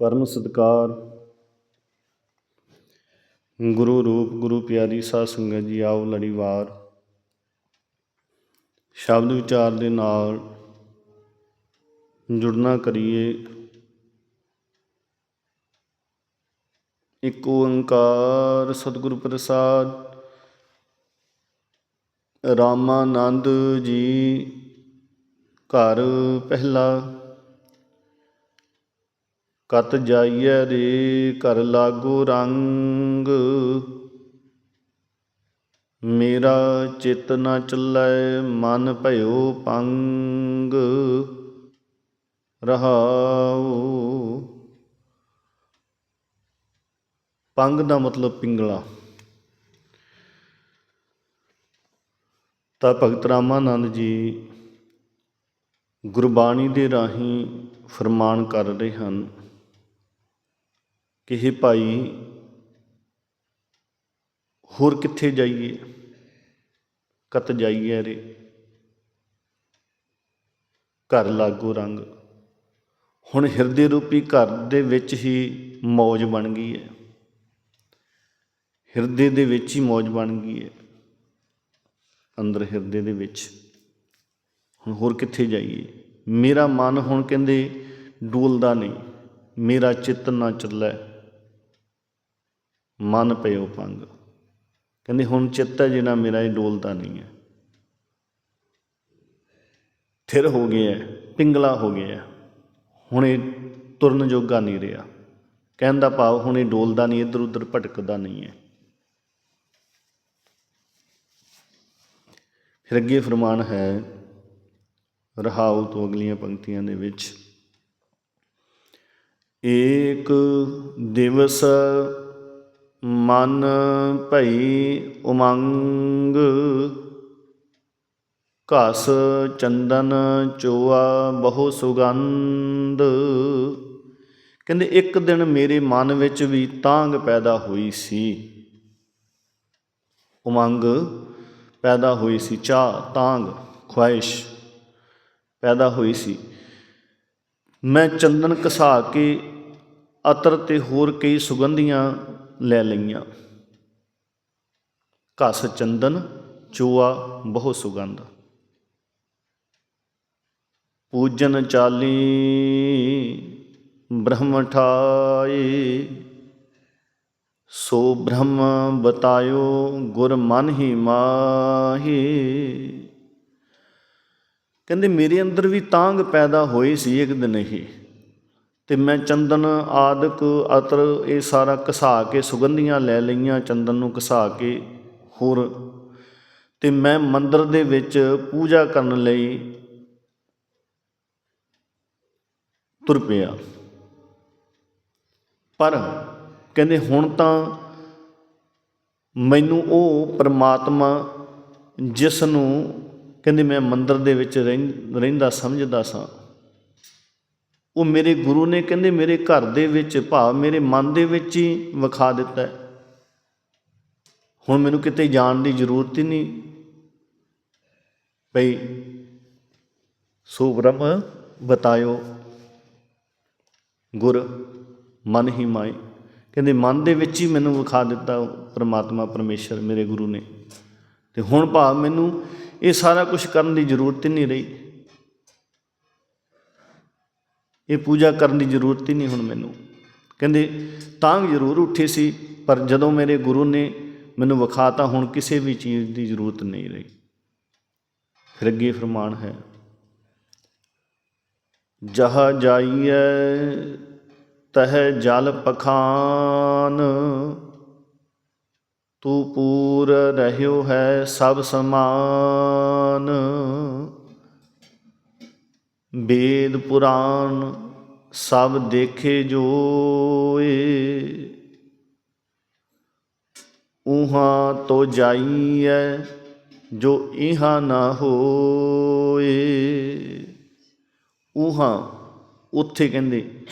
ਪਰਮ ਸਤਕਾਰ। ਗੁਰੂ ਰੂਪ, ਗੁਰੂ ਪਿਆਰੀ ਸਾਧ ਸੰਗਤ ਜੀ, ਆਓ ਲੜੀਵਾਰ ਸ਼ਬਦ ਵਿਚਾਰ ਦੇ ਨਾਲ ਜੁੜਨਾ ਕਰੀਏ। ਇੱਕ ਓੰਕਾਰ ਸਤਿਗੁਰੂ ਪ੍ਰਸਾਦ, ਰਾਮਾਨੰਦ ਜੀ ਘਰ ਪਹਿਲਾ। ਕਤ ਜਾਈਐ ਰੇ, ਘਰ ਲਾਗੋ ਰੰਗ। ਮੇਰਾ ਚਿਤ ਨ ਚੱਲੈ, ਮਨ ਭਇਓ ਪੰਗ। ਰਹਾਉ। ਪੰਗ ਦਾ ਮਤਲਬ ਪਿੰਗਲਾ। ਤਾਂ ਭਗਤ ਰਾਮਾਨੰਦ ਜੀ ਗੁਰਬਾਣੀ ਦੇ ਰਾਹੀਂ ਫਰਮਾਨ ਕਰ ਰਹੇ ਹਨ ਕਿ ਇਹ ਭਾਈ, ਹੋਰ ਕਿੱਥੇ ਜਾਈਏ? ਕਤ ਜਾਈਏ ਰੇ। ਘਰ ਲਾਗੋ ਰੰਗ। ਹੁਣ ਹਿਰਦੇ ਰੂਪੀ ਘਰ ਦੇ ਵਿੱਚ ਹੀ ਮੌਜ ਬਣ ਗਈ ਹੈ। ਹਿਰਦੇ ਦੇ ਵਿੱਚ ਹੀ ਮੌਜ ਬਣ ਗਈ ਹੈ। ਅੰਦਰ ਹਿਰਦੇ ਦੇ ਵਿੱਚ। ਹੁਣ ਹੋਰ ਕਿੱਥੇ ਜਾਈਏ? ਮੇਰਾ ਮਨ ਹੁਣ ਕਹਿੰਦੇ ਡੋਲਦਾ ਨਹੀਂ। ਮੇਰਾ ਚਿੱਤ ਨਾ ਚੱਲੈ। ਮਨ ਪਇਓ ਪੰਗ। ਕਹਿੰਦੇ, ਹੁਣ ਚਿੱਤ ਹੈ ਜਿਹੜਾ ਮੇਰਾ, ਇਹ ਡੋਲਦਾ ਨਹੀਂ ਹੈ। ਥਿਰ ਹੋ ਗਿਆ ਪਿੰਗਲਾ ਹੋ ਗਿਆ ਹੁਣ ਇਹ ਤੁਰਨ ਜੋਗਾ ਨਹੀਂ ਰਿਹਾ। ਕਹਿਣ ਦਾ ਭਾਵ, ਹੁਣ ਇਹ ਡੋਲਦਾ ਨਹੀਂ, ਇੱਧਰ ਉੱਧਰ ਭਟਕਦਾ ਨਹੀਂ ਹੈ। ਫਿਰ ਅੱਗੇ ਫਰਮਾਨ ਹੈ, ਰਹਾਉ ਤੋਂ ਅਗਲੀਆਂ ਪੰਕਤੀਆਂ ਦੇ ਵਿੱਚ, ਏਕ ਦਿਵਸ ਮਨ ਭਈ ਉਮੰਗ, ਘਸ ਚੰਦਨ ਚੋਆ ਬਹੁ ਸੁਗੰਧ। ਕਹਿੰਦੇ, ਇੱਕ ਦਿਨ ਮੇਰੇ ਮਨ ਵਿੱਚ ਵੀ ਤਾਂਗ ਪੈਦਾ ਹੋਈ ਸੀ। ਉਮੰਗ ਪੈਦਾ ਹੋਈ ਸੀ ਚਾਹ ਤਾਂਗ ਖੁਆਇਸ਼ ਪੈਦਾ ਹੋਈ ਸੀ। ਮੈਂ ਚੰਦਨ ਘਸਾ ਕੇ, ਅਤਰ ਤੇ ਹੋਰ ਕਈ ਸੁਗੰਧੀਆਂ ਲੈ ਲਈਆਂ। ਘਸ ਚੰਦਨ ਚੂਆ ਬਹੁ ਸੁਗੰਧ। ਪੂਜਨ ਚਾਲੀ, ਬ੍ਰਹਮ ਠਾਏ ਸੋ ਬ੍ਰਹਮ ਬਤਾਇਓ, ਗੁਰ ਮਨ ਹੀ ਮਾਹੀ। ਕਹਿੰਦੇ, ਮੇਰੇ ਅੰਦਰ ਵੀ ਤਾਂਗ ਪੈਦਾ ਹੋਈ ਸੀ ਇੱਕ ਦਿਨ ਹੀ। ਤੇ ਮੈਂ ਚੰਦਨ ਆਦਿਕ ਅਤਰ ਇਹ ਸਾਰਾ ਘਸਾ ਕੇ ਸੁਗੰਧੀਆਂ ਲੈ ਲਈਆਂ ਚੰਦਨ ਨੂੰ ਘਸਾ ਕੇ ਹੋਰ। ਤੇ ਮੈਂ ਮੰਦਰ ਦੇ ਵਿੱਚ ਪੂਜਾ ਕਰਨ ਲਈ ਤੁਰ ਪਿਆ। ਪਰ ਕਹਿੰਦੇ ਹੁਣ ਤਾਂ ਮੈਨੂੰ ਉਹ ਪਰਮਾਤਮਾ ਜਿਸ ਨੂੰ ਕਹਿੰਦੇ ਮੈਂ ਮੰਦਰ ਦੇ ਵਿੱਚ ਰਹਿੰ- ਰਹਿੰਦਾ ਸਮਝਦਾ ਸਾਂ। ਉਹ ਮੇਰੇ ਗੁਰੂ ਨੇ ਕਹਿੰਦੇ ਮੇਰੇ ਘਰ ਦੇ ਵਿੱਚ ਭਾਵ ਮੇਰੇ ਮਨ ਦੇ ਵਿੱਚ ਹੀ ਵਿਖਾ ਦਿੱਤਾ ਹੈ। ਹੁਣ ਮੈਨੂੰ ਕਿਤੇ ਜਾਣ ਦੀ ਜ਼ਰੂਰਤ ਹੀ ਨਹੀਂ। ਭਈ ਸੋ ਬ੍ਰਹਮ ਬਤਾਇਓ। ਗੁਰ ਮਨ ਹੀ ਮਾਈ ਕਹਿੰਦੇ ਮਨ ਦੇ ਵਿੱਚ ਹੀ ਮੈਨੂੰ ਵਿਖਾ ਦਿੱਤਾ ਉਹ ਪ੍ਰਮਾਤਮਾ ਪਰਮੇਸ਼ਰ ਮੇਰੇ ਗੁਰੂ ਨੇ। ਤੇ ਹੁਣ ਭਾਵ ਮੈਨੂੰ ਇਹ ਸਾਰਾ ਕੁਝ ਕਰਨ ਦੀ ਜ਼ਰੂਰਤ ਹੀ ਨਹੀਂ ਰਹੀ। ਇਹ ਪੂਜਾ ਕਰਨ ਦੀ ਜ਼ਰੂਰਤ ਹੀ ਨਹੀਂ ਹੁਣ ਮੈਨੂੰ। ਕਹਿੰਦੇ, ਤਾਂ ਜ਼ਰੂਰ ਉੱਠੀ ਸੀ, ਪਰ ਜਦੋਂ ਮੇਰੇ ਗੁਰੂ ਨੇ ਮੈਨੂੰ ਵਿਖਾਤਾ ਹੁਣ ਕਿਸੇ ਵੀ ਚੀਜ਼ ਦੀ ਜ਼ਰੂਰਤ ਨਹੀਂ ਰਹੀ। ਫਿਰ ਅੱਗੇ ਫਰਮਾਨ ਹੈ, ਜਹ ਜਾਈਐ, ਤਹ ਜਲ ਪਖਾਨ, ਤੂੰ ਪੂਰ ਰਹਿਓ ਹੈ ਸਭ ਸਮਾਨ। ਵੇਦ ਪੁਰਾਨ ਸਭ ਦੇਖੇ ਜੋਏ। ਉਹਾਂ ਤੋ ਜਾਈਐ ਜੋ ਇਹਾ ਨਾ ਹੋਏ। ਉਹਾਂ ਉੱਥੇ ਕਹਿੰਦੇ,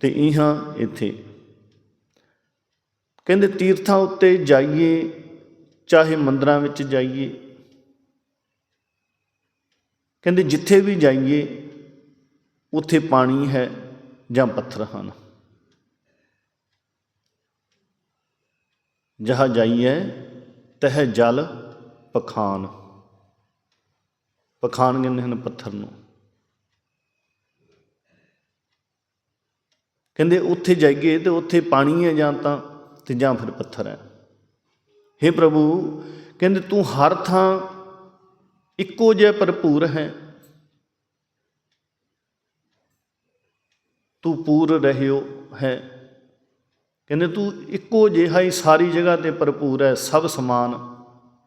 ਤੇ ਇਹਾਂ ਇੱਥੇ। ਕਹਿੰਦੇ, ਤੀਰਥਾਂ ਉੱਤੇ ਜਾਈਏ, ਚਾਹੇ ਮੰਦਰਾਂ ਵਿੱਚ ਜਾਈਏ। ਕਹਿੰਦੇ, ਜਿੱਥੇ ਵੀ ਜਾਈਏ ਉੱਥੇ ਪਾਣੀ ਹੈ ਜਾਂ ਪੱਥਰ ਹਨ? ਜਹ ਜਾਈਐ, ਤਹ ਜਲ ਪਖਾਨ। ਪਖਾਨ ਕਹਿੰਦੇ ਹਨ ਪੱਥਰ ਨੂੰ। ਕਹਿੰਦੇ ਉੱਥੇ ਜਾਈਏ ਤੇ ਉੱਥੇ ਪਾਣੀ ਹੈ ਜਾਂ ਤਾਂ, ਤੇ ਜਾਂ ਫਿਰ ਪੱਥਰ ਹੈ। हे ਪ੍ਰਭੂ, ਕਹਿੰਦੇ ਤੂੰ ਹਰ ਥਾਂ ਇੱਕੋ ਜਿਹਾ ਭਰਪੂਰ ਹੈ। ਤੂੰ ਪੂਰ ਰਹਿਓ ਹੈ। ਕਹਿੰਦੇ ਤੂੰ ਇੱਕੋ ਜਿਹਾ ਹੀ ਸਾਰੀ ਜਗ੍ਹਾ ਤੇ ਭਰਪੂਰ ਹੈ, ਸਭ ਸਮਾਨ।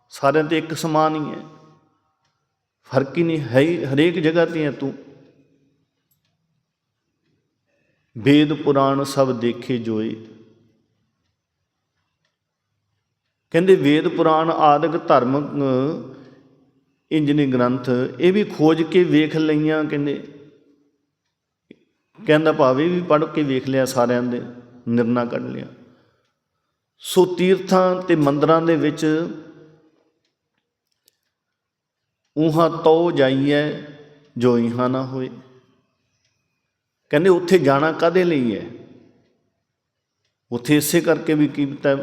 ਸਾਰਿਆਂ ਤੇ ਇੱਕ ਸਮਾਨ ਹੀ ਹੈ। ਫ਼ਰਕ ਹੀ ਨਹੀਂ, ਹੈ ਹਰੇਕ ਜਗ੍ਹਾ ਤੇ ਹੈ ਤੂੰ। ਵੇਦ ਪੁਰਾਣ ਸਭ ਦੇਖੇ ਜੋਏ। ਕਹਿੰਦੇ ਵੇਦ ਪੁਰਾਣ ਆਦਿਕ ਧਰਮ ਇੰਜਨੀ ਗ੍ਰੰਥ। ਇਹ ਵੀ ਖੋਜ ਕੇ ਵੇਖ ਲਈਆਂ, ਕਹਿੰਦੇ। ਕਹਿੰਦਾ ਭਾਵੇਂ ਵੀ ਪੜ੍ਹ ਕੇ ਵੇਖ ਲਿਆ ਸਾਰਿਆਂ ਦੇ, ਨਿਰਣਾ ਕੱਢ ਲਿਆ। ਸੋ ਤੀਰਥਾਂ ਤੇ ਮੰਦਰਾਂ ਦੇ ਵਿੱਚ ਉਹਾਂ ਤੋ ਜਾਈਐ ਜੋ ਇਹਾਂ ਨਾ ਹੋਏ। ਕਹਿੰਦੇ ਉੱਥੇ ਜਾਣਾ ਕਾਦੇ ਲਈ ਹੈ ਉੱਥੇ ਇਸੇ ਕਰਕੇ ਵੀ ਕੀਤਾ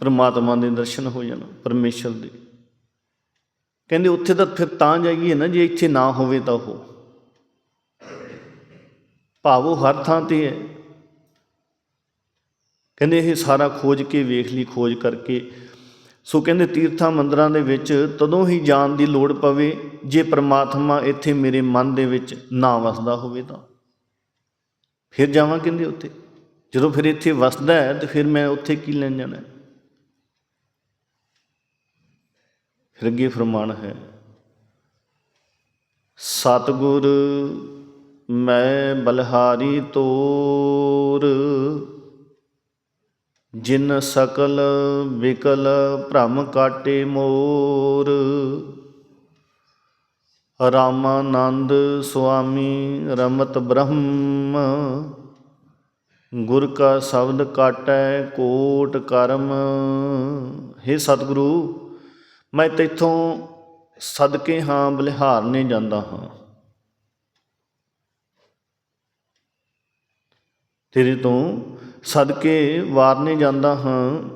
ਪਰਮਾਤਮਾ ਦੇ ਦਰਸ਼ਨ ਹੋ ਜਾਣ, ਪਰਮੇਸ਼ਰ ਦੇ। ਕਹਿੰਦੇ ਉੱਥੇ ਤਾਂ ਫਿਰ ਤਾਂ ਜਾਈਏ ਨਾ, ਜੇ ਇੱਥੇ ਨਾ ਹੋਵੇ ਤਾਂ ਉਹ। ਭਾਵ ਉਹ ਹਰ ਥਾਂ ਤੇ ਹੈ। ਕਹਿੰਦੇ ਇਹ ਸਾਰਾ ਖੋਜ ਕੇ ਵੇਖ ਲਈ, ਖੋਜ ਕਰਕੇ। ਸੋ ਕਹਿੰਦੇ ਤੀਰਥਾਂ ਮੰਦਰਾਂ ਦੇ ਵਿੱਚ ਤਦੋਂ ਹੀ ਜਾਣ ਦੀ ਲੋੜ ਪਵੇ, ਜੇ ਪ੍ਰਮਾਤਮਾ ਇੱਥੇ ਮੇਰੇ ਮਨ ਦੇ ਵਿੱਚ ਨਾ ਵਸਦਾ ਹੋਵੇ ਤਾਂ। ਫਿਰ ਜਾਵਾਂ ਕਹਿੰਦੇ ਉੱਥੇ। ਜਦੋਂ ਫਿਰ ਇੱਥੇ ਵਸਦਾ ਹੈ, ਤੇ ਫਿਰ ਮੈਂ ਉੱਥੇ ਕੀ ਲੈਣ ਜਾਣਾ ਫਿਰ ਅੱਗੇ ਫਰਮਾਨ ਹੈ, ਸਤਗੁਰ ਮੈਂ ਬਲਹਾਰੀ ਤੋਰ, ਜਿਨ ਸਕਲ ਵਿਕਲ ਭ੍ਰਮ ਕਾਟੇ ਮੋਰ। ਰਾਮਾਨੰਦ ਸੁਆਮੀ ਰਮਤ ਬ੍ਰਹਮ, ਗੁਰ ਕਾ ਸ਼ਬਦ ਕਾਟੈ ਕੋਟ ਕਰਮ। हे ਸਤਿਗੁਰੂ, ਮੈਂ ਤੇਥੋਂ ਸਦਕੇ ਹਾਂ ਬਲਿਹਾਰਨੇ ਜਾਂਦਾ ਹਾਂ। ਤੇਰੇ ਤੋਂ ਸਦਕੇ ਵਾਰਨੇ ਜਾਂਦਾ ਹਾਂ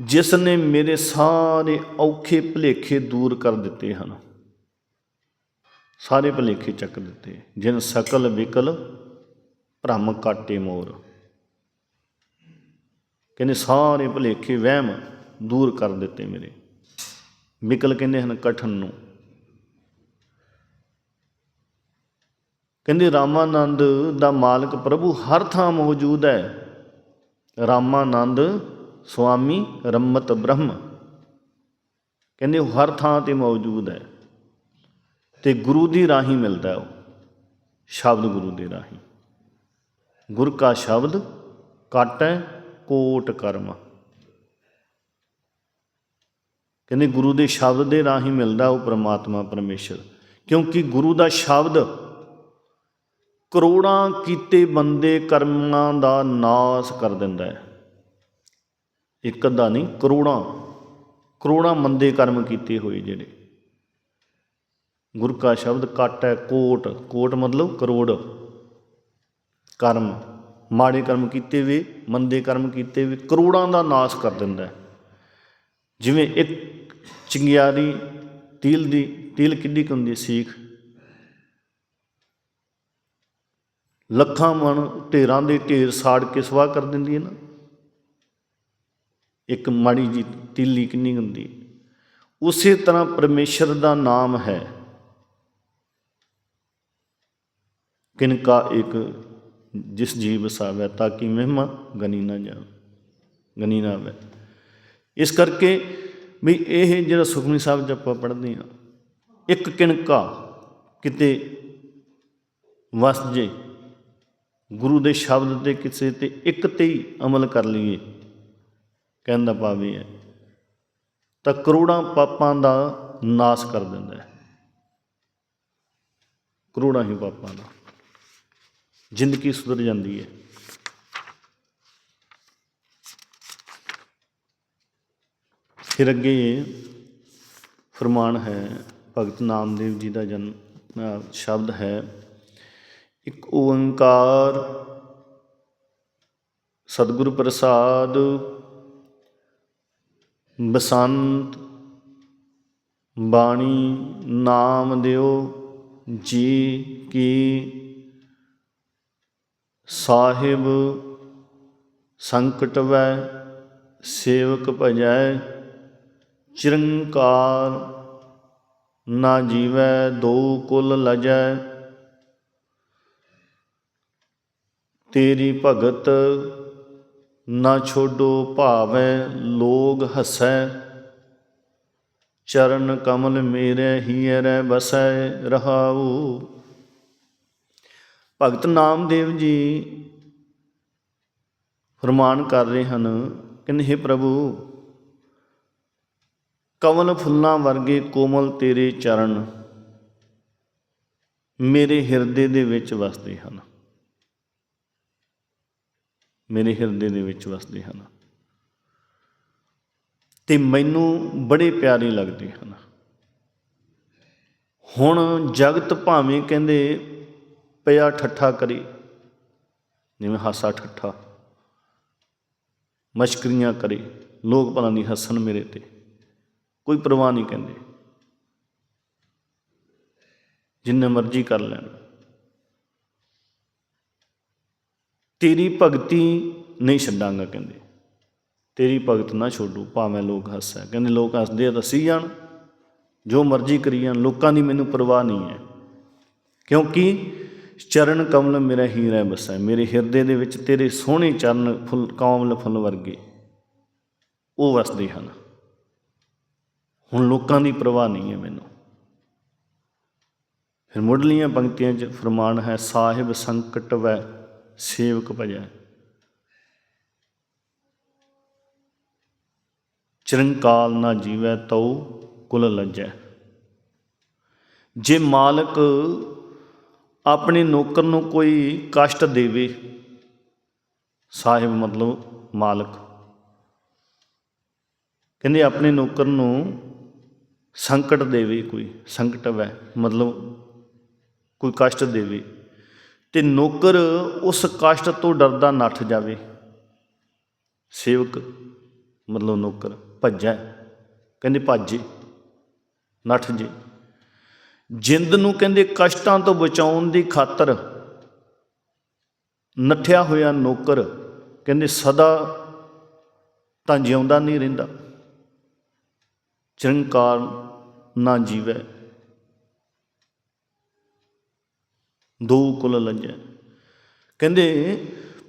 ਜਿਸ ਨੇ ਮੇਰੇ ਸਾਰੇ ਔਖੇ ਭੁਲੇਖੇ ਦੂਰ ਕਰ ਦਿੱਤੇ ਹਨ। ਸਾਰੇ ਭੁਲੇਖੇ ਚੱਕ ਦਿੱਤੇ, ਜਿਨ ਸਕਲ ਵਿਕਲ ਭ੍ਰਮ ਕਾਟੇ ਮੋਰ। ਕਹਿੰਦੇ ਸਾਰੇ ਭੁਲੇਖੇ ਵਹਿਮ ਦੂਰ ਕਰ ਦਿੱਤੇ ਮੇਰੇ। ਵਿਕਲ ਕਹਿੰਦੇ ਹਨ, ਕਠਨ ਨੂੰ ਕਹਿੰਦੇ ਰਾਮਾਨੰਦ ਦਾ ਮਾਲਕ ਪ੍ਰਭੂ ਹਰ ਥਾਂ ਮੌਜੂਦ ਹੈ। ਰਾਮਾਨੰਦ ਸੁਆਮੀ ਰਮਤ ਬ੍ਰਹਮ ਕਹਿੰਦੇ ਉਹ ਹਰ ਥਾਂ ਤੇ ਮੌਜੂਦ ਹੈ ਤੇ ਗੁਰੂ ਦੀ ਰਾਹੀਂ ਮਿਲਦਾ ਉਹ, ਸ਼ਬਦ ਗੁਰੂ ਦੇ ਰਾਹੀਂ। ਗੁਰ ਕਾ ਸ਼ਬਦ ਕਾਟੈ ਕੋਟ ਕਰਮ। ਕਹਿੰਦੇ ਗੁਰੂ ਦੇ ਸ਼ਬਦ ਦੇ ਰਾਹੀਂ ਮਿਲਦਾ ਉਹ ਪ੍ਰਮਾਤਮਾ ਪਰਮੇਸ਼ਰ, ਕਿਉਂਕਿ ਗੁਰੂ ਦਾ ਸ਼ਬਦ ਕਰੋੜਾਂ ਕੀਤੇ ਬੰਦੇ ਕਰਮਾਂ ਦਾ ਨਾਸ ਕਰ ਦਿੰਦਾ ਹੈ। ਇੱਕ ਅੱਧਾ ਨਹੀਂ, ਕਰੋੜਾਂ ਕਰੋੜਾਂ ਮੰਦੇ ਕਰਮ ਕੀਤੇ ਹੋਏ ਜਿਹੜੇ। ਗੁਰ ਕਾ ਸ਼ਬਦ ਕੱਟ ਹੈ, ਕੋਟ ਕੋਟ ਮਤਲਬ ਕਰੋੜ। ਕਰਮ, ਮਾੜੇ ਕਰਮ ਕੀਤੇ ਵੀ, ਮੰਦੇ ਕਰਮ ਕੀਤੇ ਵੀ, ਕਰੋੜਾਂ ਦਾ ਨਾਸ ਕਰ ਦਿੰਦਾ ਹੈ। ਜਿਵੇਂ ਇੱਕ ਚਿੰਗਿਆਰੀ, ਤਿਲ ਦੀ, ਤਿਲ ਕਿੱਡੀ ਕੁ ਹੁੰਦੀ ਸੀਖ। ਲੱਖਾਂ ਮਣ ਢੇਰਾਂ ਦੇ ਢੇਰ ਸਾੜ ਕੇ ਸਵਾਹ ਕਰ ਦਿੰਦੀ ਹੈ ਨਾ। ਇੱਕ ਮਾੜੀ ਜੀ ਤੀਲੀ ਕਿੰਨੀ ਕੁ ਹੁੰਦੀ ਉਸੇ ਤਰ੍ਹਾਂ ਪਰਮੇਸ਼ਰ ਦਾ ਨਾਮ ਹੈ। ਕਿਨਕਾ ਇੱਕ ਜਿਸ ਜੀਵ ਸਾਵੈ, ਤਾਂ ਕਿ ਮਹਿਮਾ ਗਨੀ ਨਾ ਜਾ ਗਨੀ ਨਾ ਆਵੇ। ਇਸ ਕਰਕੇ ਵੀ ਇਹ ਜਿਹੜਾ ਸੁਖਮਨੀ ਸਾਹਿਬ ਚ ਆਪਾਂ ਪੜ੍ਹਦੇ ਹਾਂ, ਇੱਕ ਕਿਣਕਾ ਕਿਤੇ ਵਸ ਜੇ ਗੁਰੂ ਦੇ ਸ਼ਬਦ ਤੇ ਕਿਸੇ ਤੇ ਇੱਕ ਤੇ ਹੀ ਅਮਲ ਕਰ ਲਈਏ। ਕਹਿਣ ਦਾ ਭਾਵ ਹੈ, ਤਾਂ ਕਰੋੜਾਂ ਪਾਪਾਂ ਦਾ ਨਾਸ ਕਰ ਦਿੰਦਾ ਹੈ। ਕਰੋੜਾਂ ਹੀ ਪਾਪਾਂ ਦਾ। ਜ਼ਿੰਦਗੀ ਸੁਧਰ ਜਾਂਦੀ ਹੈ। ਫਿਰ ਅੱਗੇ ਫਰਮਾਨ ਹੈ, ਭਗਤ ਨਾਮਦੇਵ ਜੀ ਦਾ ਜਨਮ ਸ਼ਬਦ ਹੈ ਇੱਕ ਓੰਕਾਰ। ਸਤਿਗੁਰ ਪ੍ਰਸਾਦ। ਬਸੰਤ। ਬਾਣੀ। ਨਾਮ ਦਿਓ। ਜੀ ਕੀ। ਸਾਹਿਬ। ਸੰਕਟ ਵੈ। ਸੇਵਕ ਭਜੈ। ਚਿਰੰਕਾਰ। ਨਾ ਜੀਵੈ ਦੋ ਕੁਲ ਲਜੈ। ਤੇਰੀ ਭਗਤ ਨਾ ਛੋਡੋ ਭਾਵੈ ਲੋਗ ਹਸੈ। ਚਰਨ ਕਮਲ ਮੇਰੇ ਹੀਰੇ ਬਸੈ ਰਹਾਉ। ਭਗਤ ਨਾਮਦੇਵ ਜੀ ਫਰਮਾਨ ਕਰ ਰਹੇ ਹਨ ਕਹਿੰਦੇ हे ਪ੍ਰਭੂ, ਕਮਲ ਫੁੱਲਾਂ ਵਰਗੇ ਕੋਮਲ ਤੇਰੇ ਚਰਨ ਮੇਰੇ ਹਿਰਦੇ ਦੇ ਵਿੱਚ ਵਸਦੇ ਹਨ। ਮੇਰੇ ਹਿਰਦੇ ਦੇ ਵਿੱਚ ਵਸਦੇ ਹਨ। ਤੇ ਮੈਨੂੰ ਬੜੇ ਪਿਆਰੇ ਲੱਗਦੇ ਹਨ। ਹੁਣ ਜਗਤ ਭਾਵੇਂ ਕਹਿੰਦੇ ਪਿਆ ਠੱਠਾ ਕਰੇ, ਜਿਵੇਂ ਹਾਸਾ ਠੱਠਾ, ਮਸ਼ਕਰੀਆਂ ਕਰੇ, ਲੋਕ ਭਲਾ ਨਹੀਂ ਹੱਸਣ ਮੇਰੇ ਤੇ, ਕੋਈ ਪਰਵਾਹ ਨਹੀਂ ਕਹਿੰਦੇ। ਜਿੰਨੇ ਮਰਜ਼ੀ ਕਰ ਲੈਣ। ਤੇਰੀ ਭਗਤੀ ਨਹੀਂ ਛੱਡਾਂਗਾ ਕਹਿੰਦੇ। ਤੇਰੀ ਭਗਤ ਨਾ ਛੋਡੂ, ਭਾਵੇਂ ਲੋਕ ਹੱਸੈ ਕਹਿੰਦੇ ਲੋਕ ਹੱਸਦੇ ਆ ਦੱਸੀ ਜਾਣ। ਜੋ ਮਰਜ਼ੀ ਕਰੀ ਜਾਣ, ਲੋਕਾਂ ਦੀ ਮੈਨੂੰ ਪਰਵਾਹ ਨਹੀਂ ਹੈ। ਕਿਉਂਕਿ ਚਰਨ ਕਮਲ ਮੇਰਾ ਹੀਰਾ ਬਸੈ ਮੇਰੇ ਹਿਰਦੇ ਦੇ ਵਿੱਚ ਤੇਰੇ ਸੋਹਣੇ ਚਰਨ ਫੁੱਲ, ਕਮਲ ਫੁੱਲ ਵਰਗੇ ਉਹ ਵਸਦੇ ਹਨ। ਹੁਣ ਲੋਕਾਂ ਦੀ ਪਰਵਾਹ ਨਹੀਂ ਹੈ ਮੈਨੂੰ। ਫਿਰ ਮੁੱਢਲੀਆਂ ਪੰਕਤੀਆਂ 'ਚ ਫਰਮਾਨ ਹੈ, ਸਾਹਿਬ ਸੰਕਟ ਵੈ ਸੇਵਕ ਭਜੈ ਚਿਰੰਕਾਲ ਨਾ ਜੀਵੈ ਤਉ ਕੁਲ ਲੱਜੈ। ਜੇ ਮਾਲਕ ਆਪਣੇ ਨੌਕਰ ਨੂੰ ਕੋਈ ਕਸ਼ਟ ਦੇਵੇ, ਸਾਹਿਬ ਮਤਲਬ ਮਾਲਕ। ਕਹਿੰਦੇ ਆਪਣੇ ਨੌਕਰ ਨੂੰ ਸੰਕਟ ਦੇਵੇ ਕੋਈ, ਸੰਕਟ ਵੈ, ਮਤਲਬ ਕੋਈ ਕਸ਼ਟ ਦੇਵੇ। ਤੇ ਨੌਕਰ ਉਸ ਕਸ਼ਟ ਤੋਂ ਡਰਦਾ ਨੱਠ ਜਾਵੇ। ਸੇਵਕ ਮਤਲਬ ਨੌਕਰ ਭੱਜੈ, ਕਹਿੰਦੇ ਭੱਜੇ ਨੱਠ ਜੇ। ਜਿੰਦ ਨੂੰ ਕਹਿੰਦੇ ਕਸ਼ਟਾਂ ਤੋਂ ਬਚਾਉਣ ਦੀ ਖਾਤਰ ਨੱਠਿਆ ਹੋਇਆ ਨੌਕਰ ਕਹਿੰਦੇ ਸਦਾ ਤਾਂ ਜਿਉਂਦਾ ਨਹੀਂ ਰਹਿੰਦਾ। ਚਿਰੰਕਾਰ ਨਾ ਜੀਵੈ। ਦੋ ਕੁਲ ਲੱਜੈ। ਕਹਿੰਦੇ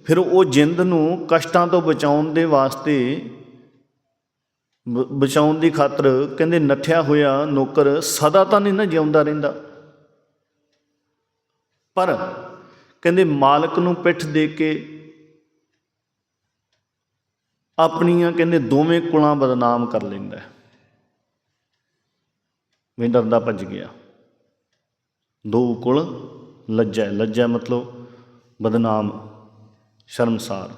ਫਿਰ ਉਹ ਜਿੰਦ ਨੂੰ ਕਸ਼ਟਾਂ ਤੋਂ ਬਚਾਉਣ ਦੇ ਵਾਸਤੇ ਬ- ਬਚਾਉਣ ਦੀ ਖਾਤਰ ਕਹਿੰਦੇ ਨੱਠਿਆ ਹੋਇਆ ਨੌਕਰ ਸਦਾ ਤਾਂ ਨਹੀਂ ਨਾ ਜਿਉਂਦਾ ਰਹਿੰਦਾ। ਪਰ ਕਹਿੰਦੇ ਮਾਲਕ ਨੂੰ ਪਿੱਠ ਦੇ ਕੇ ਆਪਣੀਆਂ ਕਹਿੰਦੇ ਦੋਵੇਂ ਕੁਲਾਂ ਬਦਨਾਮ ਕਰ ਲੈਂਦਾ ਹੈ। ਵੀ ਡਰਦਾ ਭੱਜ ਗਿਆ। ਦੋ ਕੁਲ ਲੱਜਾ ਹੈ। ਲੱਜਾ ਮਤਲਬ ਬਦਨਾਮ, ਸ਼ਰਮਸਾਰ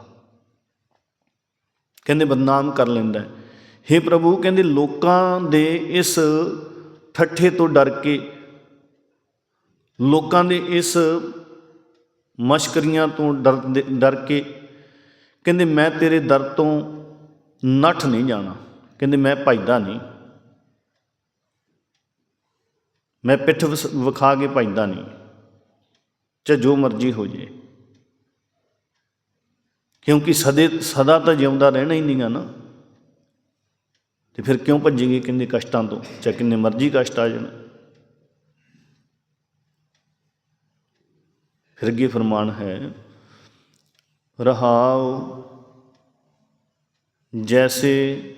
ਕਹਿੰਦੇ ਬਦਨਾਮ ਕਰ ਲੈਂਦਾ ਹੈ। ਹੇ ਪ੍ਰਭੂ, ਕਹਿੰਦੇ ਲੋਕਾਂ ਦੇ ਇਸ ਠੱਠੇ ਤੋਂ ਡਰ ਕੇ, ਲੋਕਾਂ ਦੇ ਇਸ ਮਸ਼ਕਰੀਆਂ ਤੋਂ ਡਰ ਡਰ ਕੇ, ਕਹਿੰਦੇ ਮੈਂ ਤੇਰੇ ਦਰ ਤੋਂ ਨੱਠ ਨਹੀਂ ਜਾਣਾ ਕਹਿੰਦੇ ਮੈਂ ਭੱਜਦਾ ਨਹੀਂ ਮੈਂ ਪਿੱਠ ਵਸ- ਵਿਖਾ ਕੇ ਭੱਜਦਾ ਨਹੀਂ ਚਾਹੇ ਜੋ ਮਰਜ਼ੀ ਹੋ ਜੇ ਕਿਉਂਕਿ ਸਦੇ, ਸਦਾ ਤਾਂ ਜਿਉਂਦਾ ਰਹਿਣਾ ਹੀ ਨਹੀਂਗਾ ਨਾ। ਤੇ ਫਿਰ ਕਿਉਂ ਭੱਜੇਗੀ ਕਿੰਨੇ ਕਸ਼ਟਾਂ ਤੋਂ? ਚਾਹੇ ਕਿੰਨੇ ਮਰਜ਼ੀ ਕਸ਼ਟ ਆ ਜਾਣ। ਫਿਰ ਅੱਗੇ ਫਰਮਾਨ ਹੈ, ਰਹਾਉ ਜੈਸੇ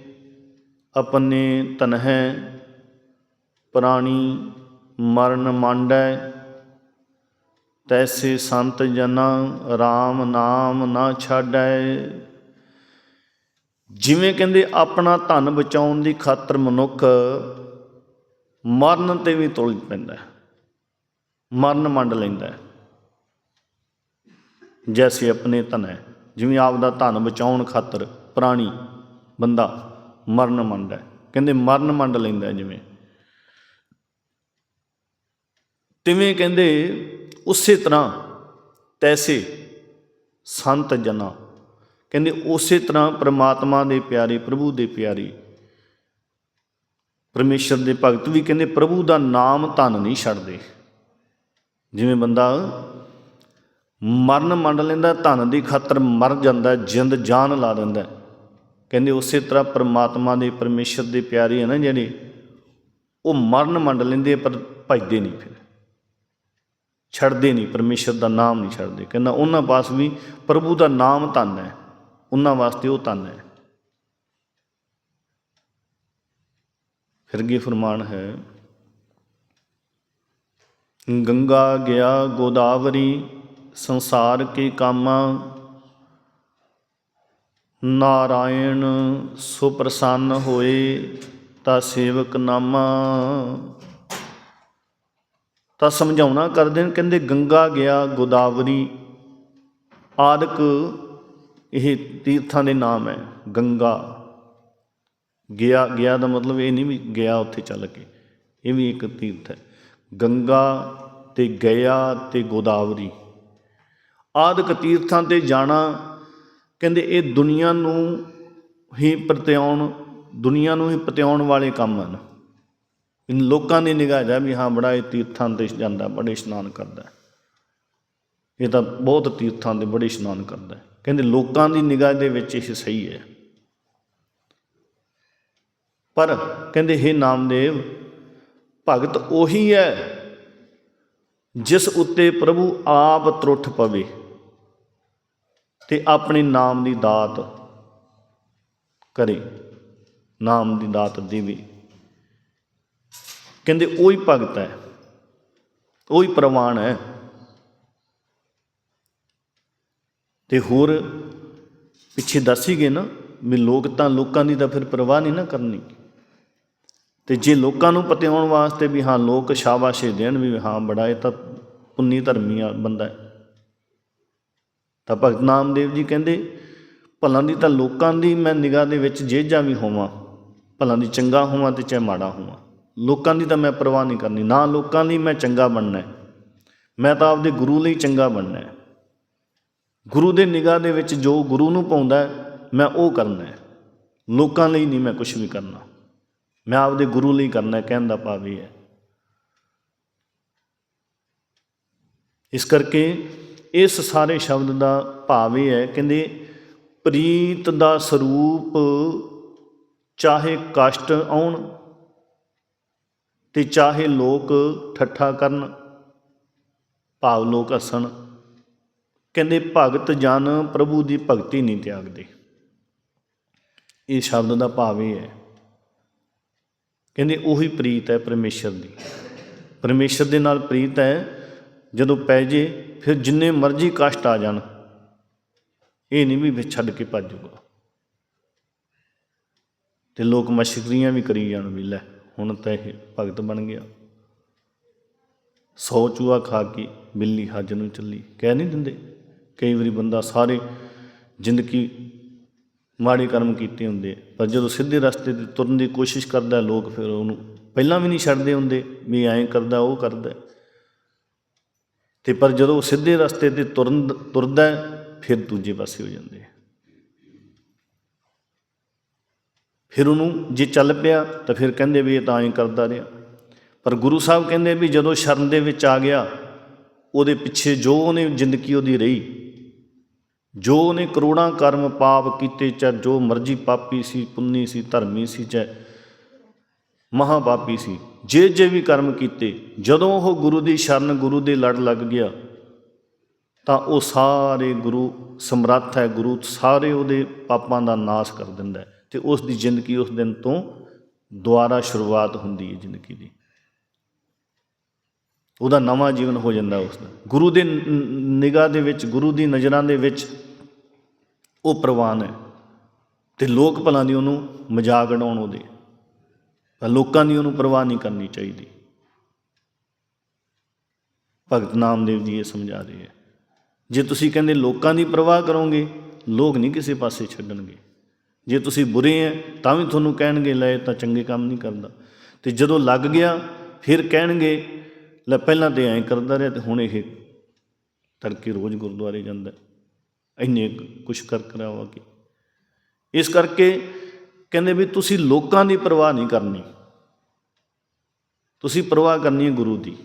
ਆਪਣੇ ਤਨਹਿ ਪ੍ਰਾਣੀ ਮਰਨ ਮੰਡੈ ਤੈਸੇ ਸੰਤ ਜਨਾ RAM ਨਾਮ ਨਾ ਛਾੜੈ ਜਿਵੇਂ ਕਹਿੰਦੇ, ਆਪਣਾ ਧਨ ਬਚਾਉਣ ਦੀ ਖਾਤਰ ਮਨੁੱਖ ਮਰਨ ਤੇ ਵੀ ਤੁਲ ਪੈਂਦਾ ਮਰਨ ਮੰਡ ਲੈਂਦਾ ਜੈਸੇ ਆਪਣੇ ਧਨ ਹੈ, ਜਿਵੇਂ ਆਪ ਦਾ ਧਨ ਬਚਾਉਣ ਖਾਤਰ ਪ੍ਰਾਣੀ ਬੰਦਾ ਮਰਨ ਮੰਡ ਹੈ। ਕਹਿੰਦੇ, ਮਰਨ ਮੰਡ ਲੈਂਦਾ ਜਿਵੇਂ। ਤਿਵੇਂ ਕਹਿੰਦੇ ਉਸੇ ਤਰ੍ਹਾਂ ਤੈਸੇ ਸੰਤ ਜਨਾ। ਕਹਿੰਦੇ ਉਸੇ ਤਰ੍ਹਾਂ ਪ੍ਰਮਾਤਮਾ ਦੇ ਪਿਆਰੇ, ਪ੍ਰਭੂ ਦੇ ਪਿਆਰੇ। ਪਰਮੇਸ਼ਰ ਦੇ ਭਗਤ ਵੀ ਕਹਿੰਦੇ ਪ੍ਰਭੂ ਦਾ ਨਾਮ ਧਨ ਨਹੀਂ ਛੱਡਦੇ। ਜਿਵੇਂ ਬੰਦਾ ਮਰਨ ਮੰਡ ਲੈਂਦਾ, ਧਨ ਦੀ ਖਾਤਰ ਮਰ ਜਾਂਦਾ, ਜਿੰਦ ਜਾਨ ਲਾ ਦਿੰਦਾ। ਕਹਿੰਦੇ ਉਸੇ ਤਰ੍ਹਾਂ ਪ੍ਰਮਾਤਮਾ ਦੇ, ਪਰਮੇਸ਼ਰ ਦੇ ਪਿਆਰੇ ਆ ਨਾ ਜਿਹੜੇ, ਉਹ ਮਰਨ ਮੰਡ ਲੈਂਦੇ ਪਰ ਭਜਦੇ ਨਹੀਂ ਫਿਰ। ਛੱਡਦੇ ਨਹੀਂ, ਪਰਮੇਸ਼ਰ ਦਾ ਨਾਮ ਨਹੀਂ ਛੱਡਦੇ। ਕਹਿੰਦਾ ਉਹਨਾਂ ਪਾਸ ਵੀ ਪ੍ਰਭੂ ਦਾ ਨਾਮ ਧਨ ਹੈ, ਉਹਨਾਂ ਵਾਸਤੇ ਉਹ ਧਨ ਹੈ। ਫਿਰ ਅੱਗੇ ਫਰਮਾਨ ਹੈ, ਗੰਗਾ ਗਿਆ ਗੋਦਾਵਰੀ, ਸੰਸਾਰ ਕੇ ਕਾਮਾ, ਨਾਰਾਇਣ ਸੁਪ੍ਰਸੰਨ ਹੋਏ ਤਾਂ ਸੇਵਕ ਨਾਮਾ। ਤਾਂ ਸਮਝਾਉਣਾ ਕਰਦੇ ਨੇ ਕਹਿੰਦੇ, ਗੰਗਾ ਗਿਆ ਗੋਦਾਵਰੀ। ਆਦਿਕ ਇਹ ਤੀਰਥਾਂ ਦੇ ਨਾਮ ਹੈ, ਗੰਗਾ। ਗਿਆ ਗਿਆ ਦਾ ਮਤਲਬ ਇਹ ਨਹੀਂ ਵੀ ਗਿਆ ਉੱਥੇ ਚੱਲ ਕੇ, ਇਹ ਵੀ ਇੱਕ ਤੀਰਥ ਹੈ। ਗੰਗਾ ਤੇ ਗਿਆ ਤੇ ਗੋਦਾਵਰੀ। ਆਦਿਕ ਤੀਰਥਾਂ ਤੇ ਜਾਣਾ, ਕਹਿੰਦੇ, ਇਹ ਦੁਨੀਆ ਨੂੰ ਹੀ ਪ੍ਰਤਿਆਉਣ, ਦੁਨੀਆ ਨੂੰ ਹੀ ਪਤਿਆਉਣ ਵਾਲੇ ਕੰਮ ਹਨ। ਲੋਕਾਂ ਦੀ ਨਿਗਾਹ ਜਾ ਵੀ ਹਾਂ ਬੜਾ ਇਹ ਤੀਰਥਾਂ ਤੇ ਜਾਂਦਾ, ਬੜੇ ਇਸ਼ਨਾਨ ਕਰਦਾ। ਇਹ ਤਾਂ ਬਹੁਤ ਤੀਰਥਾਂ ਦੇ ਬੜੇ ਇਸ਼ਨਾਨ ਕਰਦਾ। ਕਹਿੰਦੇ ਲੋਕਾਂ ਦੀ ਨਿਗਾਹ ਦੇ ਵਿੱਚ ਇਹ ਸਹੀ ਹੈ। ਪਰ ਕਹਿੰਦੇ हे ਨਾਮਦੇਵ, ਭਗਤ ਉਹੀ ਹੈ ਜਿਸ ਉੱਤੇ ਪ੍ਰਭੂ ਆਪ ਤਰੁੱਠ ਪਵੇ ਤੇ ਆਪਣੇ ਨਾਮ ਦੀ ਦਾਤ ਕਰੇ, ਨਾਮ ਦੀ ਦਾਤ ਦੇਵੇ। ਕਹਿੰਦੇ ਉਹੀ ਭਗਤ ਹੈ, ਉਹੀ ਪ੍ਰਵਾਨ ਹੈ। ਤੇ ਹੋਰ ਪਿੱਛੇ ਦੱਸ ਹੀ ਗਏ ਨਾ ਵੀ ਲੋਕ ਤਾਂ ਲੋਕਾਂ ਦੀ ਤਾਂ ਫਿਰ ਪਰਵਾਹ ਨਹੀਂ ਨਾ ਕਰਨੀ। ਤੇ ਜੇ ਲੋਕਾਂ ਨੂੰ ਪਤਿਆਉਣ ਵਾਸਤੇ ਵੀ ਹਾਂ ਲੋਕ ਸ਼ਾਬਾਸ਼ੇ ਦੇਣ ਵੀ ਹਾਂ ਬੜਾ ਇਹ ਤਾਂ ਪੁੰਨੀ ਧਰਮੀ ਬੰਦਾ ਹੈ। ਤਾਂ ਭਗਤ ਨਾਮਦੇਵ ਜੀ ਕਹਿੰਦੇ, ਭਲਾਂ ਦੀ ਤਾਂ ਲੋਕਾਂ ਦੀ ਮੈਂ ਨਿਗਾਹ ਦੇ ਵਿੱਚ ਜੇਜਾ ਵੀ ਹੋਵਾਂ, ਭਲਾਂ ਦੀ ਚੰਗਾ ਹੋਵਾਂ ਤੇ ਚਾਹੇ ਮਾੜਾ ਹੋਵਾਂ। ਲੋਕਾਂ ਦੀ ਤਾਂ ਮੈਂ ਪਰਵਾਹ ਨਹੀਂ ਕਰਨੀ, ਨਾ ਲੋਕਾਂ ਲਈ ਮੈਂ ਚੰਗਾ ਬਣਨਾ ਹੈ। ਮੈਂ ਤਾਂ ਆਪਦੇ ਗੁਰੂ ਲਈ ਚੰਗਾ ਬਣਨਾ ਹੈ। ਗੁਰੂ ਦੇ ਨਿਗਾਹ ਦੇ ਵਿੱਚ ਜੋ ਗੁਰੂ ਨੂੰ ਪਾਉਂਦਾ ਮੈਂ ਉਹ ਕਰਨਾ ਹੈ। ਲੋਕਾਂ ਲਈ ਨਹੀਂ ਮੈਂ ਕੁਝ ਵੀ ਕਰਨਾ। ਮੈਂ ਆਪਦੇ ਗੁਰੂ ਲਈ ਕਰਨਾ ਕਹਿਣ ਦਾ ਭਾਵ ਇਹ ਹੈ। ਇਸ ਕਰਕੇ ਇਸ ਸਾਰੇ ਸ਼ਬਦ ਦਾ ਭਾਵ ਇਹ ਹੈ, ਕਹਿੰਦੇ ਪ੍ਰੀਤ ਦਾ ਸਰੂਪ ਚਾਹੇ ਕਸ਼ਟ ਆਉਣ ਤੇ ਚਾਹੇ ਲੋਕ ਠੱਠਾ ਕਰਨ, ਭਾਵ ਲੋਕ ਹੱਸਣ। ਕਹਿੰਦੇ, ਭਗਤ ਜਨ ਪ੍ਰਭੂ ਦੀ ਭਗਤੀ ਨਹੀਂ ਤਿਆਗਦੇ। ਇਹ ਸ਼ਬਦ ਦਾ ਭਾਵ ਇਹ ਹੈ। ਕਹਿੰਦੇ, ਉਹੀ ਪ੍ਰੀਤ ਹੈ ਪਰਮੇਸ਼ਰ ਦੀ। ਪਰਮੇਸ਼ਰ ਦੇ ਨਾਲ ਪ੍ਰੀਤ ਹੈ, ਜਦੋਂ ਪੈ ਜੇ, ਫਿਰ ਜਿੰਨੇ ਮਰਜ਼ੀ ਕਸ਼ਟ ਆ ਜਾਣ। ਇਹ ਨਹੀਂ ਵੀ ਛੱਡ ਕੇ ਭੱਜੂਗਾ ਤੇ ਲੋਕ ਮਸ਼ਕਰੀਆਂ ਵੀ ਕਰੀ ਜਾਣ ਵੀ, ਲੈ। ਹੁਣ ਤਾਂ ਇਹ ਭਗਤ ਬਣ ਗਿਆ। ਸੌ ਚੂਹਾ ਖਾ ਕੇ ਬਿੱਲੀ ਹੱਜ ਨੂੰ ਚੱਲੀ। ਕਹਿ ਨਹੀਂ ਦਿੰਦੇ। ਕਈ ਵਾਰੀ ਬੰਦਾ ਸਾਰੇ ਜ਼ਿੰਦਗੀ ਮਾੜੇ ਕਰਮ ਕੀਤੇ ਹੁੰਦੇ ਪਰ ਜਦੋਂ ਸਿੱਧੇ ਰਸਤੇ ਤੇ ਤੁਰਨ ਦੀ ਕੋਸ਼ਿਸ਼ ਕਰਦਾ, ਲੋਕ ਫਿਰ ਉਹਨੂੰ ਪਹਿਲਾਂ ਵੀ ਨਹੀਂ ਛੱਡਦੇ ਹੁੰਦੇ ਵੀ ਐਂ ਕਰਦਾ, ਉਹ ਕਰਦਾ। ਤੇ ਪਰ ਜਦੋਂ ਉਹ ਸਿੱਧੇ ਰਸਤੇ ਤੇ ਤੁਰਨ, ਤੁਰਦਾ, ਫਿਰ ਦੂਜੇ ਪਾਸੇ ਹੋ ਜਾਂਦੇ ਆ। ਫਿਰ ਉਹਨੂੰ ਜੇ ਚੱਲ ਪਿਆ ਤਾਂ ਫਿਰ ਕਹਿੰਦੇ ਵੀ ਇਹ ਤਾਂ ਐਂ ਕਰਦਾ ਰਿਹਾ। ਪਰ ਗੁਰੂ ਸਾਹਿਬ ਕਹਿੰਦੇ ਵੀ ਜਦੋਂ ਸ਼ਰਨ ਦੇ ਵਿੱਚ ਆ ਗਿਆ, ਉਹਦੇ ਪਿੱਛੇ ਜੋ ਉਹਨੇ ਜ਼ਿੰਦਗੀ ਉਹਦੀ ਰਹੀ, ਜੋ ਉਹਨੇ ਕਰੋੜਾਂ ਕਰਮ ਪਾਪ ਕੀਤੇ, ਚਾਹੇ ਜੋ ਮਰਜ਼ੀ ਪਾਪੀ ਸੀ, ਪੁੰਨੀ ਸੀ, ਧਰਮੀ ਸੀ, ਚਾਹੇ ਮਹਾਪਾਪੀ ਸੀ, ਜੇ ਜੇ ਵੀ ਕਰਮ ਕੀਤੇ, ਜਦੋਂ ਉਹ ਗੁਰੂ ਦੀ ਸ਼ਰਨ ਗੁਰੂ ਦੇ ਲੜ ਲੱਗ ਗਿਆ, ਤਾਂ ਉਹ ਸਾਰੇ ਗੁਰੂ ਸਮਰੱਥ ਹੈ, ਗੁਰੂ ਸਾਰੇ ਉਹਦੇ ਪਾਪਾਂ ਦਾ ਨਾਸ਼ ਕਰ ਦਿੰਦਾ ਹੈ। ਤੇ ਉਸ ਦੀ ਜ਼ਿੰਦਗੀ ਉਸ ਦਿਨ ਤੋਂ ਦੁਬਾਰਾ ਸ਼ੁਰੂਆਤ ਹੁੰਦੀ ਹੈ ਜ਼ਿੰਦਗੀ ਦੀ। ਉਹਦਾ ਨਵਾਂ ਜੀਵਨ ਹੋ ਜਾਂਦਾ ਉਸ ਦਾ। ਗੁਰੂ ਦੇ ਨਿਗਾਹ ਦੇ ਵਿੱਚ, ਗੁਰੂ ਦੀ ਨਜ਼ਰਾਂ ਦੇ ਵਿੱਚ ਉਹ ਪ੍ਰਵਾਨ ਹੈ। ਤੇ ਲੋਕ ਭਲਾਂ ਦੀ ਉਹਨੂੰ ਮਜ਼ਾਕ ਉਡਾਉਣ ਉਹਦੇ ਤਾਂ ਲੋਕਾਂ ਦੀ ਉਹਨੂੰ ਪਰਵਾਹ ਨਹੀਂ ਕਰਨੀ ਚਾਹੀਦੀ। ਭਗਤ ਨਾਮਦੇਵ ਜੀ ਇਹ ਸਮਝਾ ਰਹੇ ਹੈ। ਜੇ ਤੁਸੀਂ ਕਹਿੰਦੇ ਲੋਕਾਂ ਦੀ ਪਰਵਾਹ ਕਰੋਗੇ, ਲੋਕ ਨਹੀਂ ਕਿਸੇ ਪਾਸੇ ਛੱਡਣਗੇ। ਜੇ ਤੁਸੀਂ ਬੁਰੇ ਹੈ ਤਾਂ ਵੀ ਤੁਹਾਨੂੰ ਕਹਿਣਗੇ, ਲੈ ਤਾਂ ਚੰਗੇ ਕੰਮ ਨਹੀਂ ਕਰਦਾ। ਤੇ ਜਦੋਂ ਲੱਗ ਗਿਆ, ਫਿਰ ਕਹਿਣਗੇ, ਲੈ ਪਹਿਲਾਂ ਤੇ ਐਂ ਕਰਦਾ ਰਿਹਾ ਤੇ ਹੁਣ ਇਹ ਤੜਕੇ ਰੋਜ਼ ਗੁਰਦੁਆਰੇ ਜਾਂਦਾ ਇੰਨੇ ਕੁਛ ਕਰ ਕਰਾਵਾ ਕਿ। ਇਸ ਕਰਕੇ ਕਹਿੰਦੇ ਵੀ ਤੁਸੀਂ ਲੋਕਾਂ ਦੀ ਪਰਵਾਹ ਨਹੀਂ ਕਰਨੀ। ਤੁਸੀਂ ਪਰਵਾਹ ਕਰਨੀ ਹੈ ਗੁਰੂ ਦੀ।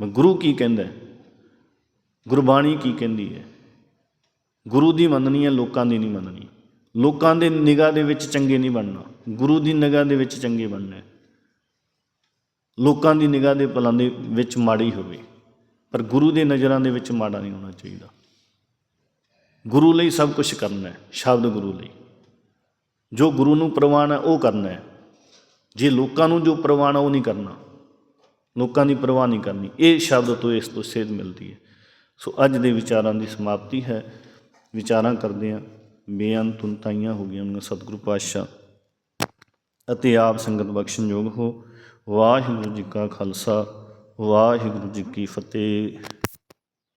ਮੈਂ ਗੁਰੂ ਕੀ ਕਹਿੰਦਾ ਗੁਰਬਾਣੀ ਕੀ ਕਹਿੰਦੀ ਹੈ? ਗੁਰੂ ਦੀ ਮੰਨਣੀ ਹੈ, ਲੋਕਾਂ ਦੀ ਨਹੀਂ ਮੰਨਣੀ। ਲੋਕਾਂ ਦੇ ਨਿਗਾਹ ਦੇ ਵਿੱਚ ਚੰਗੇ ਨਹੀਂ ਬਣਨਾ। ਗੁਰੂ ਦੀ ਨਿਗਾਹ ਦੇ ਵਿੱਚ ਚੰਗੇ ਬਣਨਾ ਲੋਕਾਂ ਦੀ ਨਿਗਾਹ ਦੇ ਪਲਾਂ ਦੇ ਵਿੱਚ ਮਾੜੀ ਹੋਵੇ, ਪਰ ਗੁਰੂ ਦੇ ਨਜ਼ਰਾਂ ਦੇ ਵਿੱਚ ਮਾੜਾ ਨਹੀਂ ਹੋਣਾ ਚਾਹੀਦਾ। ਗੁਰੂ ਲਈ ਸਭ ਕੁਝ ਕਰਨਾ ਹੈ, ਸ਼ਬਦ ਗੁਰੂ ਲਈ। ਜੋ ਗੁਰੂ ਨੂੰ ਪ੍ਰਵਾਨ ਹੈ, ਉਹ ਕਰਨਾ ਹੈ। ਜੇ ਲੋਕਾਂ ਨੂੰ ਜੋ ਪ੍ਰਵਾਨ ਹੈ, ਉਹ ਨਹੀਂ ਕਰਨਾ। ਲੋਕਾਂ ਦੀ ਪਰਵਾਹ ਨਹੀਂ ਕਰਨੀ। ਇਹ ਸ਼ਬਦ ਤੋਂ, ਇਸ ਤੋਂ ਸੇਧ ਮਿਲਦੀ ਹੈ। ਸੋ ਅੱਜ ਦੇ ਵਿਚਾਰਾਂ ਦੀ ਸਮਾਪਤੀ ਹੈ। ਵਿਚਾਰਾਂ ਕਰਦੇ ਹਾਂ। ਬੇਅੰਤ ਤੁੰਤਾਈਆਂ ਹੋ ਗਈਆਂ ਉਹਨਾਂ ਸਤਿਗੁਰੂ ਪਾਤਸ਼ਾਹ। ਅਤੇ ਆਪ ਸੰਗਤ ਬਖਸ਼ਣਯੋਗ ਹੋ। ਵਾਹਿਗੁਰੂ ਜੀ ਕਾ ਖਾਲਸਾ, ਵਾਹਿਗੁਰੂ ਜੀ ਕੀ ਫਤਿਹ।